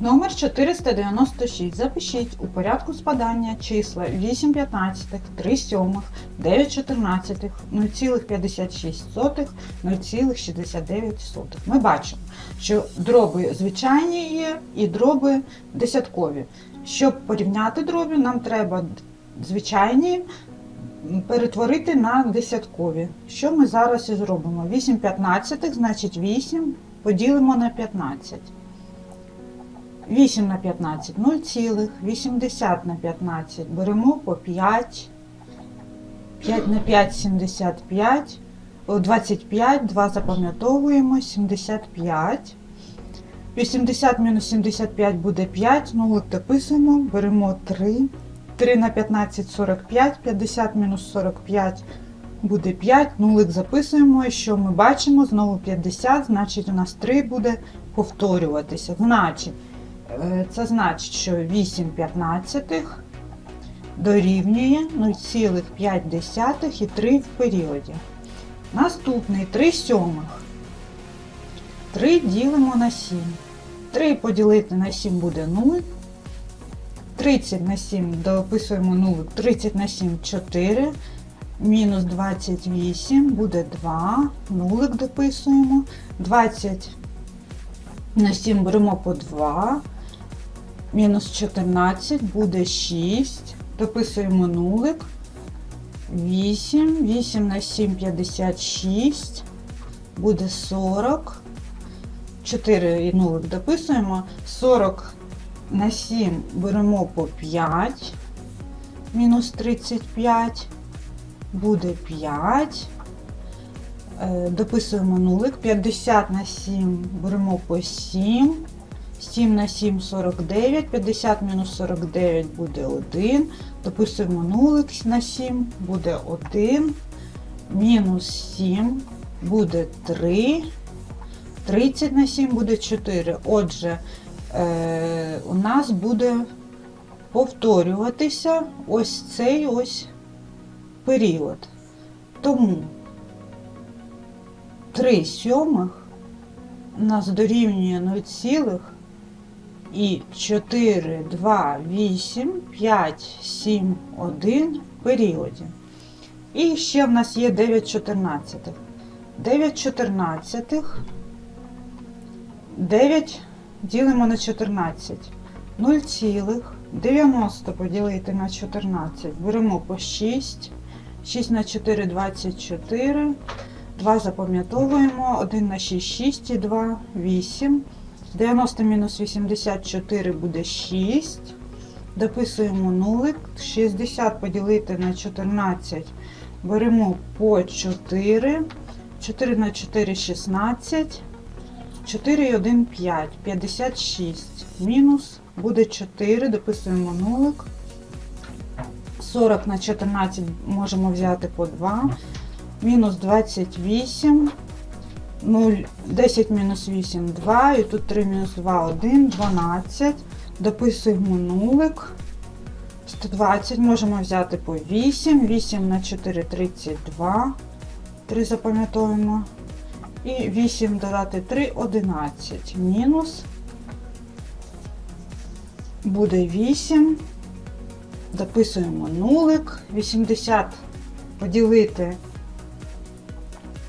Номер 496. Запишіть у порядку спадання числа 8 п'ятнадцятих, 3 сьомих, 9 чотирнадцятих, 0,56, 0,69. Ми бачимо, що дроби звичайні є і дроби десяткові. Щоб порівняти дроби, нам треба звичайні перетворити на десяткові. Що ми зараз і зробимо? 8 п'ятнадцятих, значить 8 поділимо на 15. 8 на 15 0 цілих, 80 на 15 беремо по 5, 5 на 5 75, 25, 2 запам'ятовуємо, 75. 80 мінус 75 буде 5, нулик дописуємо, беремо 3. 3 на 15 45, 50 мінус 45 буде 5, нулик записуємо, і що ми бачимо, знову 50, значить у нас 3 буде повторюватися. Значить, Це значить, що 8 п'ятнадцятих дорівнює 0,5 і 3 в періоді. Наступний 3 сьомих. 3 ділимо на 7. 3 поділити на 7 буде 0. 30 на 7 дописуємо 0. 30 на 7 4. Мінус 28 буде 2. Нулик дописуємо. 20 на 7 беремо по 2. Мінус 14 буде 6. Дописуємо нулик. 8. 8 на 7 56. Буде 40. 4 і нулик дописуємо. 40 на 7 беремо по 5. Мінус 35. Буде 5. Е, Дописуємо нулик. 50 на 7 беремо по 7. 7 на 7 49, 50 мінус 49 буде 1. Дописуємо нулик на 7, буде 1. Мінус 7 буде 3. 30 на 7 буде 4. Отже, е, у нас буде повторюватися ось цей ось період. Тому 3 сьомих нас дорівнює 0, і 4, 2, 8, 5, 7, 1 в періоді. І ще в нас є 9 чотирнадцятих. 9 чотирнадцятих. 9 ділимо на 14. 0 цілих 90 поділити на 14. Беремо по 6. 6 на 4 24. 2 запам'ятовуємо. 1 на 6 6 і 2 8. 90 мінус 84 буде 6. Дописуємо нулик. 60 поділити на 14. Беремо по 4. 4 на 4 16. 4 і 1 5. 56. Мінус буде 4. Дописуємо нулик. 40 на 14 можемо взяти по 2. Мінус 28. 0, 10 мінус 8 2, і тут 3 мінус 2 1, 12. Дописуємо нулик. 120 можемо взяти по 8, 8 на 4 32. 3 запам'ятовуємо. І 8 додати 3 11. Мінус. Буде 8. Дописуємо нулик. 80 поділити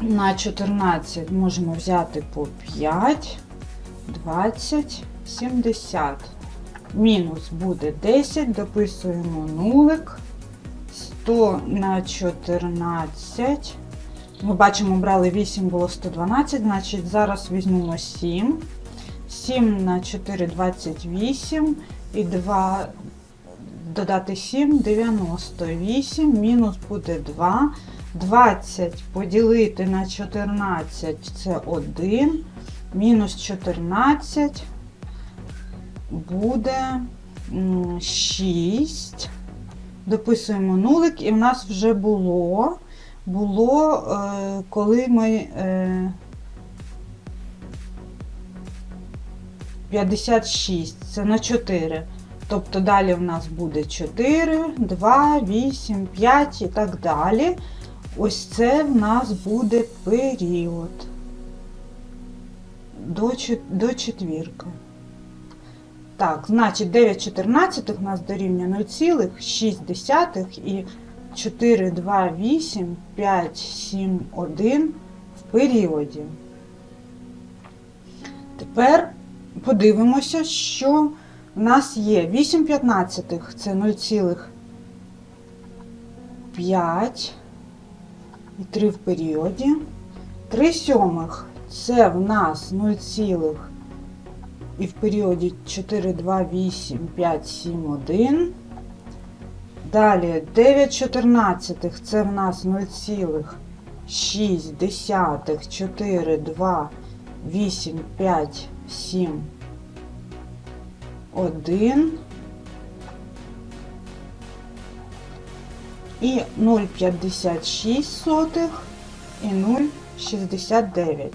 на 14 можемо взяти по 5, 20, 70. Мінус буде 10, дописуємо нулик. 100 на 14. Ми бачимо, брали 8, було 112, значить зараз візьмемо 7. 7 на 4 28 і 2 додати 7 98, мінус буде 2. 20 поділити на 14 це 1, мінус 14 буде 6. Дописуємо нулик, і в нас вже було, було, е, коли ми е, 56, це на 4. Тобто далі в нас буде 4, 2, 8, 5 і так далі. Ось це в нас буде період до, до четвірки. Так, значить 9 чотирнадцятих у нас дорівнює 0,6 і 4, 2, 8, 5, 7, 1 в періоді. Тепер подивимося, що в нас є 8 п'ятнадцятих це 0,5 і 3 в періоді. 3 сьомих це в нас 0, і в періоді 4, 2, 8, 5, 7, 1. Далі 9 чотирнадцятих це в нас 0,6, 4, 2, 8, 5, 7, 1. І 0,56 і 0,69.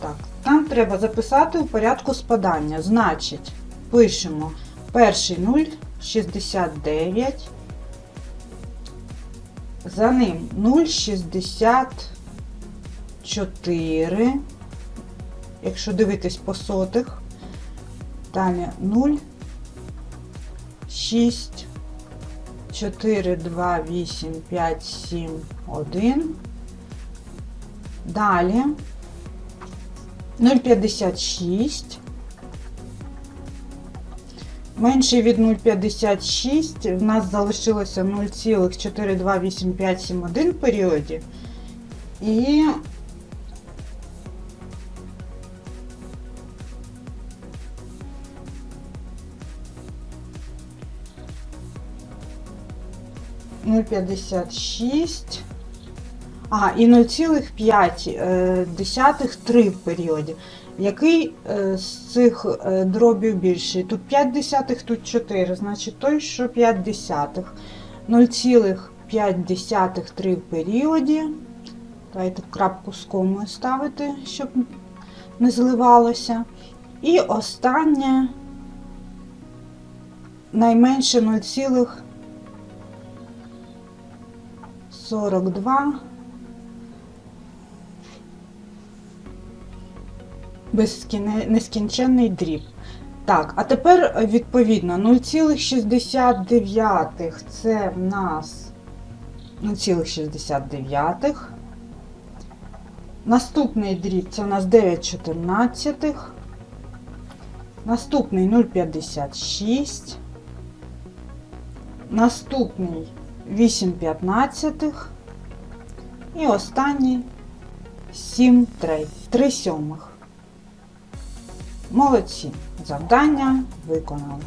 Так, нам треба записати у порядку спадання. Значить, пишемо перший 0,69. За ним 0,64. Якщо дивитись по сотих. Далі 0, 6, 4, 2, 8, 5, 7, 1. Далі 0,56. Менше від 0,56 в нас залишилося 0,42857 в періоді. І Нуль п'ятдесят шість. А, і 0,5 3 в періоді. Який е, з цих е, дробів більший? Тут 5 десятих, тут 4, значить той, що 5 десятих. 0,5 3 в періоді. Давайте крапку з комою ставити, щоб не зливалося. І останнє найменше 0,42 безкіне... нескінченний дріб. Так, а тепер е, відповідно 0,69 це в нас 0,69. Наступний дріб це в нас 9 чотирнадцятих. Наступний 0,56. Наступний 8 п'ятнадцятих. І останній 7 треть, 3 сьомих. Молодці! Завдання виконали.